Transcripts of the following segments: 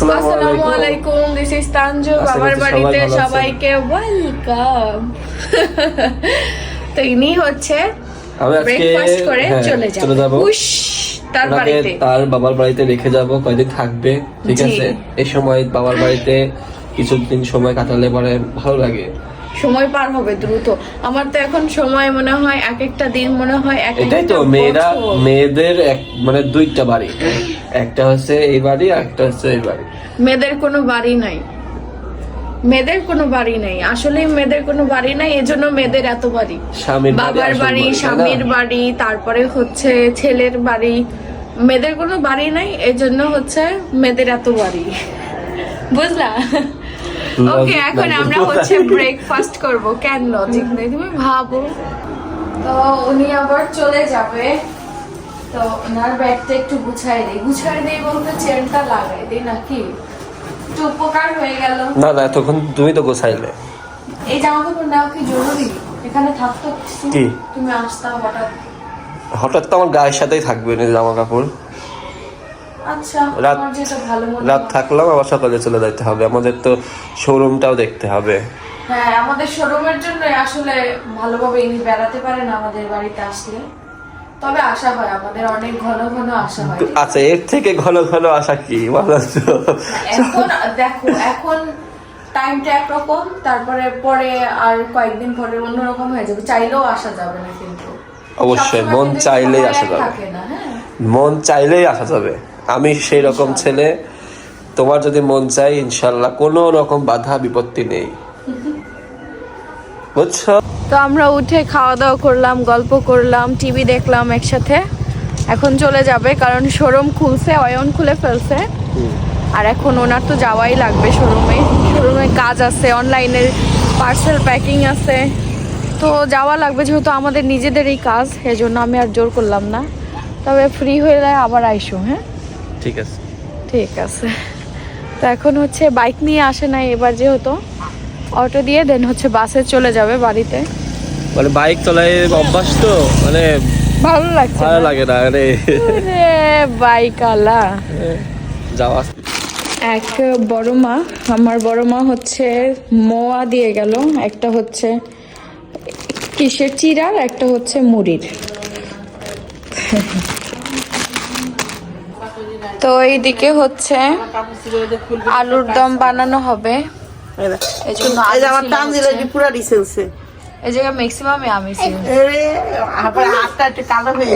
আসসালামু আলাইকুম। This is Tanju বাবার বাড়িতে সবাইকে ওয়েলকাম তো ইনি হচ্ছে আমি আজকে হ্যাঁ, চলে যাব। উশ তার বাড়িতে। তার বাবার বাড়িতে রেখে যাব কয়দিন থাকবে ঠিক আছে? এই সময় বাবার বাড়িতে কিছুদিন সময় কাটালে পরে ভালো লাগে। সময় পার হবে দ্রুত। আমার তো এখন সময় মনে হয় এক একটা দিন মনে হয় এক এটাই তো মেয়েরা মেয়েদের এক মানে দুইটা বাড়ি। একটা হচ্ছে এই বাড়ি আর একটা হচ্ছে এই বাড়ি। মেয়েদের কোনো বাড়ি নাই। মেয়েদের কোনো বাড়ি নাই। আসলে মেয়েদের কোনো বাড়ি নাই এজন্য মেয়েদের এত বাড়ি। স্বামীর বাবার বাড়ি? স্বামীর বাড়ি তারপরে হচ্ছে ছেলের বাড়ি। মেয়েদের কোনো বাড়ি নাই এজন্য হচ্ছে মেয়েদের এত বাড়ি। বুঝলা? ওকে এখন আমরা হচ্ছে ব্রেকফাস্ট করব। কেন লজিক নেই? তুমি ভাবো। তো উনি আবার চলে যাবে। তো ওনার ব্যাগটা একটু গুছাই দিই। গুছাই দিই বলতে চেনটা লাগাই দিই নাকি? একটু উপকার হয়ে গেল। না না এতক্ষণ তুমি তো গোছাইলে। এই জামা কাপড় নেওয়া কি জরুরি? এখানে থাকতো কি? তুমি আসতা হঠাৎ। হঠাৎ তো আমার গায়ের সাথেই থাকবে না জামা কাপড় রাত- ভালো মনে রাত থাকলাম আবার সকালে চলে যেতে হবে। আমাদের তো শোরুমটাও দেখতে হবে। হ্যাঁ আমাদের শোরুমের জন্য আসলে ভালোভাবে ইনি বেড়াতে পারেন আমাদের বাড়িতে আসলে। তবে আসা হয় আমাদের অনেক ঘন ঘন আসা হয়। আচ্ছা এর থেকে ঘন ঘন কি? বলো? এখন দেখো এখন টাইমটা একরকম তারপরে পরে আর কয়েকদিন পরে অন্যরকম হয়ে যাবে। চাইলেও আসা যাবে না কিন্তু। অবশ্যই, মন কিন্তু চাইলেই আসা যাবে। হ্যাঁ। মন চাইলেই আসা যাবে। আমি সেই রকম ছেলে। তোমার যদি মন চাই ইনশাল্লাহ কোনো রকম বাধা বিপত্তি নেই। বুঝছ? তো আমরা উঠে খাওয়া দাওয়া করলাম গল্প করলাম টিভি দেখলাম একসাথে। এখন চলে যাবে কারণ শোরুম খুলছে অয়ন খুলে ফেলছে। আর এখন ওনার তো যাওয়াই লাগবে শোরুমে। শোরুমে কাজ আছে অনলাইনের পার্সেল প্যাকিং আছে। তো যাওয়া লাগবে যেহেতু আমাদের নিজেদেরই কাজ এজন্য আমি আর জোর করলাম না। তবে ফ্রি হয়ে যায় আবার আইসো হ্যাঁ? ঠিক আছে। ঠিক আছে। তো এখন হচ্ছে বাইক নিয়ে আসে নাই এবার যেহেতু। অটো দিয়ে দেন হচ্ছে বাসে চলে যাবে বাড়িতে। মানে বাইক চলাই অভ্যাস তো মানে ভালো লাগছে ভালো? লাগে না আরে। রে বাইকালা। যাওয়া এক বড় মা আমার বড় মা হচ্ছে মোয়া দিয়ে গেল। একটা হচ্ছে কিসের চিরার একটা হচ্ছে মুড়ির। তো এইদিকে হচ্ছে আলুর দম বানানো হবে। এই জন্য এই যে আলু আমার তানজিলা পুরা এই ম্যাক্সিমামে আমি হয়ে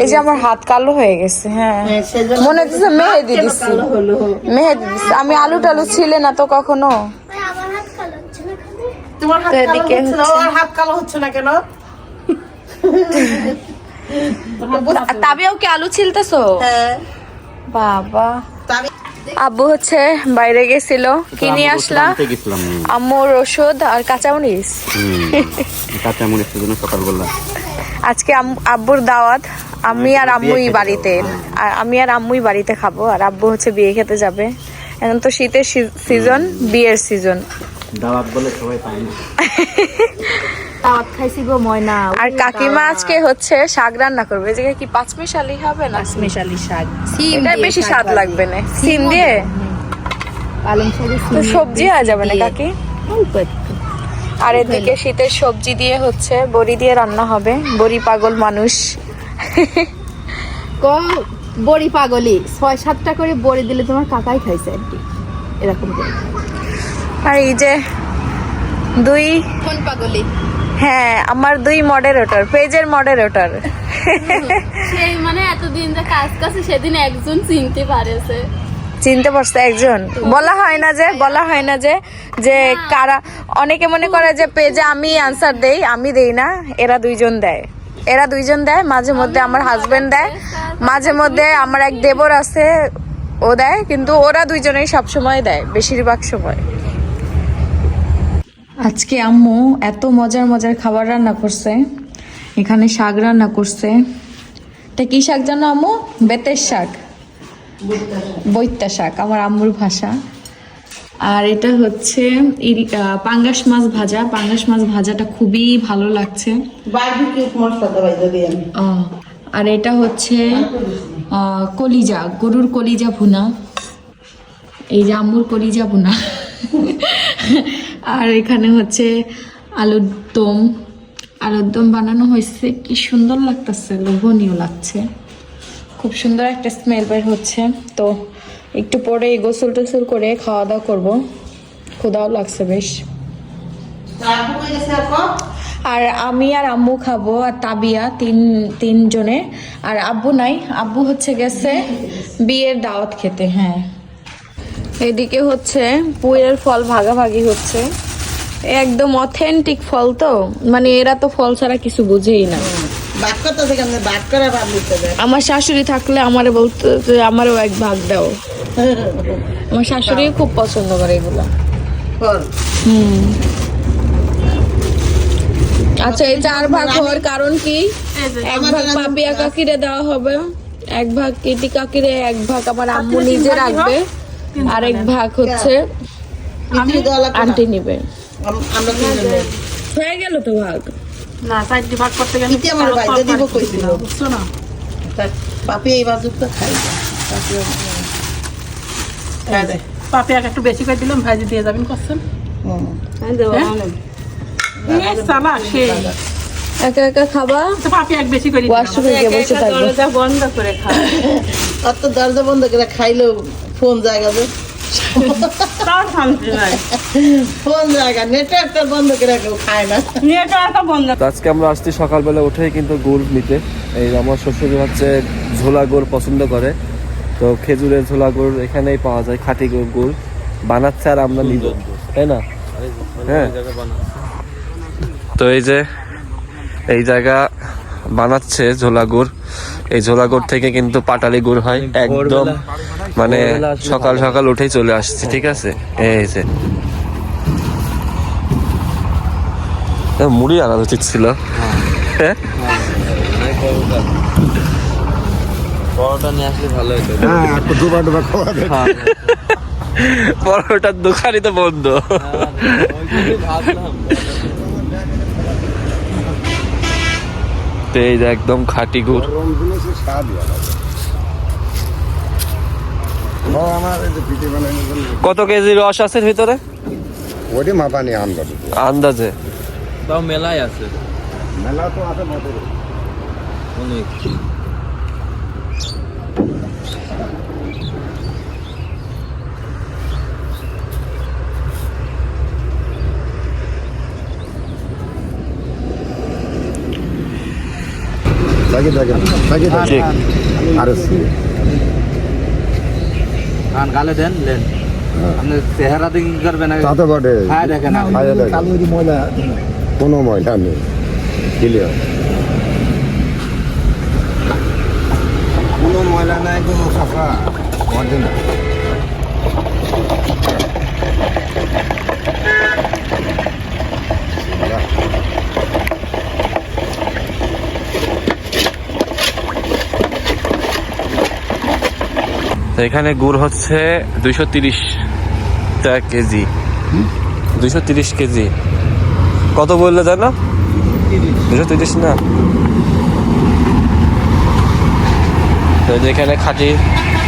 এই যে আমার হাত কালো হয়ে গেছে হ্যাঁ। হ্যাঁ, মনে হচ্ছে মেহেদি কেন দিচ্ছি মেহেদি দিচ্ছি আমি আলু টালু ছিলে না তো কখনো। তোমার হাত তো কালো এদিকে হচ্ছে না হচ্ছে- ওর হাত কালো হচ্ছে না কেন? আর তাবিয়াও কি আলু ছিলতেছো? হ্যাঁ। বাবা। আব্বু হচ্ছে বাইরে গেছিল। কি নিয়ে আসলা? আম্মুর ওষুধ আর কাঁচামরিচ। কাঁচা মরিচের জন্য সকালবেলা। আজকে আম- আব্বুর দাওয়াত। আমি আর আম্মুই বাড়িতে। আর আমি আর আম্মুই বাড়িতে খাব। আর আব্বু হচ্ছে বিয়ে খেতে যাবে। এখন তো শীতের সিজন বিয়ের সিজন দাওয়াত বলে সবাই পায় না। দাওয়াত খাইছি গো ময়না আর কাকিমা আজকে হচ্ছে শাক রান্না করবে। এই জায়গায় কি পাঁচমিশালি হবে না স্পেশালি শাক। এটা বেশি স্বাদ লাগবে না। সিম দিয়ে? পালং শাকের তো সবজি হয়ে যাবে না কাকি? আর এদিকে শীতের সবজি দিয়ে হচ্ছে বড়ি দিয়ে রান্না হবে। বড়ি পাগল মানুষ। ক বড়ি পাগলি। ছয় সাতটা করে বড়ি দিলে তোমার কাকাই খাইছে আর কি। এরকম করে। আর এই যে দুই কোন পাগলি? হ্যাঁ আমার দুই মডারেটর পেজের মডারেটর সেই মানে এতদিন যে কাজ করছে সেদিন একজন চিনতে পারেছে। চিনতে পারছে একজন। বলা হয় না যে বলা হয় না যে যে কারা অনেকে মনে করে যে পেজে আমি আনসার দেই আমি দেই না এরা দুইজন দেয়। এরা দুইজন দেয় মাঝে মধ্যে আমার হাজবেন্ড দেয় মাঝে মধ্যে আমার এক দেবর আছে ও দেয় কিন্তু ওরা দুইজনেই সব সময় দেয় বেশিরভাগ সময়। আজকে আম্মু এত মজার মজার খাবার রান্না করছে। এখানে শাক রান্না করছে। এটা কি শাক জানো আম্মু? বেতের শাক। বৈত্যা শাক আমার আম্মুর ভাষা। আর এটা হচ্ছে পাঙ্গাস মাছ ভাজা। পাঙ্গাস মাছ ভাজাটা খুবই ভালো লাগছে। আর এটা হচ্ছে কলিজা গরুর কলিজা ভুনা। এই যে আম্মুর কলিজা যাব না আর এখানে হচ্ছে আলুর দম। আলুর দম বানানো হয়েছে। কি সুন্দর লাগতেছে, লোভনীয় লাগছে। খুব সুন্দর একটা স্মেল বের হচ্ছে। তো একটু পরে গোসল টোসল করে খাওয়া দাওয়া করব। ক্ষুদাও লাগছে বেশ। আর আমি আর আম্মু খাব আর তাবিয়া তিন, তিনজনে। আর আব্বু নাই। আব্বু হচ্ছে গেছে বিয়ের দাওয়াত খেতে হ্যাঁ। এদিকে হচ্ছে পুয়ের ফল ভাগাভাগি হচ্ছে। একদম অথেন্টিক ফল তো। মানে এরা তো ফল ছাড়া কিছু বুঝেই না। আমার শাশুড়ি থাকলে আমারে বলতো যে আমারও এক ভাগ দাও। আমার শাশুড়ি খুব পছন্দ করে এগুলো। ফল। আচ্ছা এই চার ভাগ হওয়ার কারণ কি? এক ভাগ পাপিয়া কাকিরে দেওয়া হবে। এক ভাগ কিটি কাকিরে এক ভাগ আমার আম্মু নিজে রাখবে। আর এক ভাগ হচ্ছে। আন্টি নিবে। হয়ে গেল তো ভাগ? না চারটি ভাগ করতে গেলে আমার ভাইকে দিব কইছিল। বুঝছ না? পাপি এই বাজুক খাই না। পাপি খাই দেয়। পাপে এক একটু বেশি করে দিলাম ভাজি দিয়ে যাবেন করছেন। সেই একা একা খাবা? তো পাপি এক বেশি করে। ওয়াশরুমে গিয়ে বসে থাকবে। আর তো দরজা বন্ধ করে খাইলেও ফোন জায়গা যে। তাও শান্তি নাই। ফোন জায়গা নেটওয়ার্কটা বন্ধ করে কেউ খায় না। নেটওয়ার্কটা বন্ধ। আজকে আমরা আসছি সকালবেলা উঠেই কিন্তু গুড় নিতে। এই আমার শ্বশুর হচ্ছে ঝোলা গুড় পছন্দ করে। তো খেজুরের ঝোলা গুড় এখানেই পাওয়া যায় খাঁটি গুড় গুড় বানাচ্ছে আর আমরা নিব তাই না? হ্যাঁ। তো এই যে এই জায়গা বানাচ্ছে ঝোলা গুড় এই ঝোলা গুড় থেকে কিন্তু পাটালি গুড় হয়। একদম মানে সকাল সকাল উঠেই চলে আসছি ঠিক আছে? এই যে। মুড়ি আনা উচিত ছিল। হ্যাঁ। আসলে ভালো হতো। পরোটার দোকানই তো বন্ধ। তো এই যে একদম খাটি গুড়। কত কেজি রস আছে ভিতরে? ওটি মাপা নিয়ে আনব আন্দাজে। তাও মেলাই আছে। মেলা তো আছে অনেক। থাকি থাকেন থাকি ঠিক আর কান গালে দেন লেন আপনি চেহারা দিন করবেন? না তাতে বটে। খায় দেখেন কোনো ময়লা নেই। ক্লিয়ার কোনো ময়লা নাই কোনো সাফা অরিজিনাল। তো এখানে গুড় হচ্ছে দুইশো তিরিশ টাকা কেজি। দুইশো তিরিশ কেজি। কত বললে জানো দুশো তিরিশ না? তো এই যে এখানে খাঁটি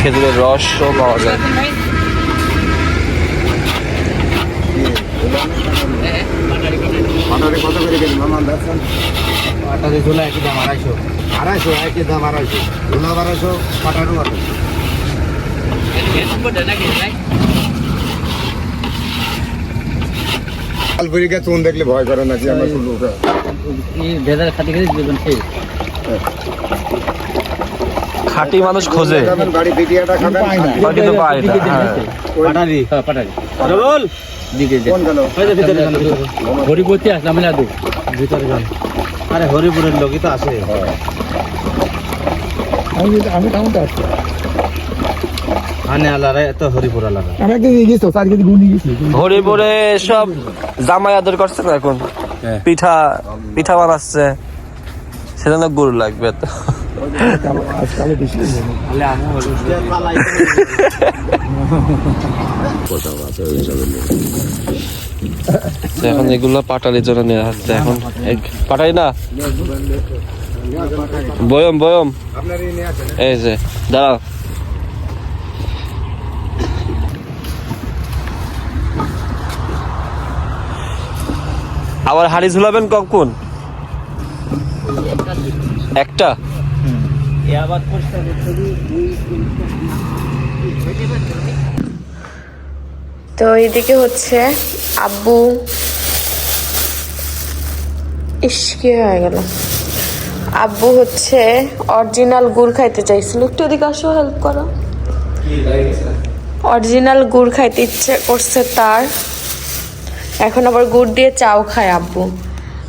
খেজুরের রসও পাওয়া যায়। আটা একই দাম আড়াইশো। আড়াইশো একই দাম আড়াইশো। ধুলা বারোশো পাটারও আড়াইশো। লালপুরিকে চুন দেখলে ভয় করে নাকি আমার খাতে দেবেন সেই খাঁটি মানুষ খোঁজে। পিটিয়াটা কিন্তু পায় না। হ্যাঁ। পাটারি হ্যাঁ পাটারি বল। দিকে কোন গেল? ভিতরে হরিপতি আসলাম না দু ভিতরে যান আরে হরিপুরের লোকই তো আছে। এত হরিপুর আলারা হরিপুরে সব জামাই আদর করছে না এখন। পিঠা পিঠা বানাচ্ছে। সেজন্য গুড় লাগবে তো। এখন এগুলো পাটালির জন্য নেওয়া হচ্ছে এখন পাটালি না? বয়ম বয়ম। এই যে দাঁড়াও। আবার হাড়ি ঝুলাবেন কখন? একটা? তো এদিকে হচ্ছে আব্বু ইস, কি হয়ে গেল? আব্বু হচ্ছে অরিজিনাল গুড় খাইতে চাইছিল। একটু ওদিকে আসো হেল্প করো। অরিজিনাল গুড় খাইতে ইচ্ছে করছে তার। এখন আবার গুড় দিয়ে চাও খায় আব্বু।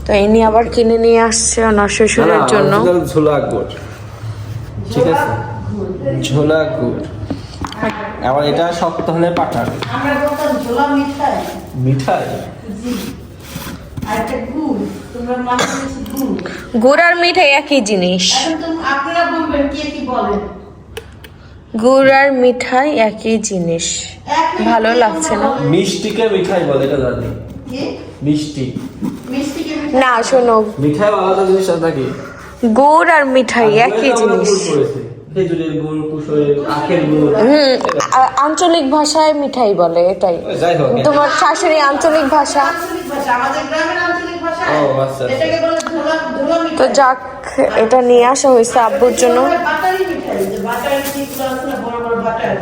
তো ইনি আবার কিনে নিয়ে আসছে ওনার শ্বশুরের জন্য। ঝোলা গুড়। ঠিক আছে? ঝোলা গুড়। আবার এটা শক্ত হলে পাঠান। আমরা বলতাম ঝোলা মিঠাই। মিঠাই? গুড় আর মিঠাই একই জিনিস। আপনারা বলবেন কে কি বলেন গুড় আর মিঠাই একই জিনিস। ভালো লাগছে না? মিষ্টিকে মিঠাই বলে এটা জানি। মিষ্টি। না শোনো। মিঠাই আলাদা জিনিস আছে নাকি? গুড় আর মিঠাই একই জিনিস। আঞ্চলিক ভাষায় মিঠাই বলে এটাই। তোমার শাশুড়ি আঞ্চলিক ভাষা। আঞ্চলিক ভাষা আমাদের গ্রামের আঞ্চলিক ভাষা। ও, আচ্ছা, আচ্ছা। তো যাক এটা নিয়ে আসা হয়েছে আব্বুর জন্য। যে বাটারি যেগুলো আছে না বড় বড় বাটার?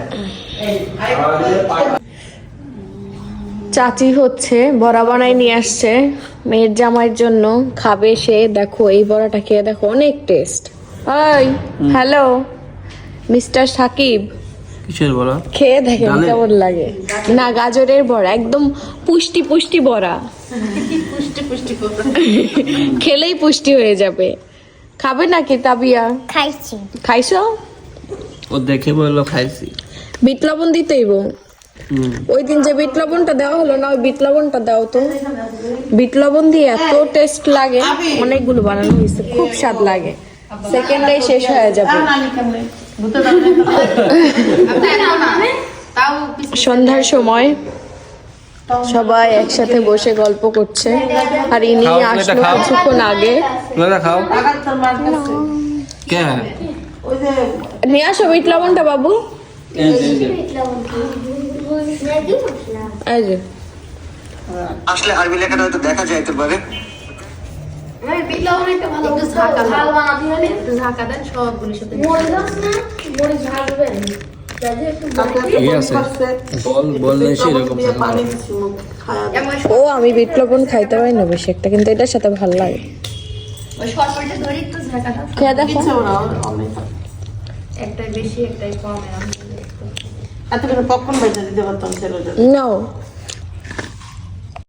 চাচি হচ্ছে বড়া বানাই নিয়ে আসছে। মেয়ের জামাইয়ের জন্য খাবে সে দেখো এই বড়াটা খেয়ে দেখো অনেক টেস্ট ওই হ্যালো মিস্টার সাকিব। কিসের বলা খেয়ে দেখেন? কেমন লাগে। না গাজরের বড়া একদম পুষ্টি পুষ্টি বড়া। পুষ্টি পুষ্টি খেলেই পুষ্টি হয়ে যাবে। খাবে নাকি তাবিয়া? খাইছি। খাইছো? ও দেখে বলল খাইছি। বিট লবণ দিতেইব ওই দিন যে বিট লবণটা দেওয়া হলো না ওই বিট লবণটা দাও তো। বিট লবণ দিয়ে এত টেস্ট লাগে অনেকগুলো বানানো হয়েছে খুব স্বাদ লাগে। সেকেন্ডেই শেষ হয়ে যাবে। সন্ধ্যার সময় সবাই একসাথে বসে গল্প করছে। আর ইনি আসলো কিছুক্ষণ আগে। তোমরা খাও। আগারতলার মার কাছে কে ওই যে নিয়ে আসো বিট লবণটা বাবু আসলে আরবি লেখাটা হয়তো দেখা যাইতে পারে ঝাঁকা দেন সবগুলির সাথে ও আমি বিট লবণ খাইতে পারি না বেশি একটা কিন্তু এটার সাথে ভালো লাগে। একটু খেয়ে দেখো। ওরা বেশি একটাই কম এত করে পপকর্ন বেজে দিতে পারতাম ছেলেদের। নাও।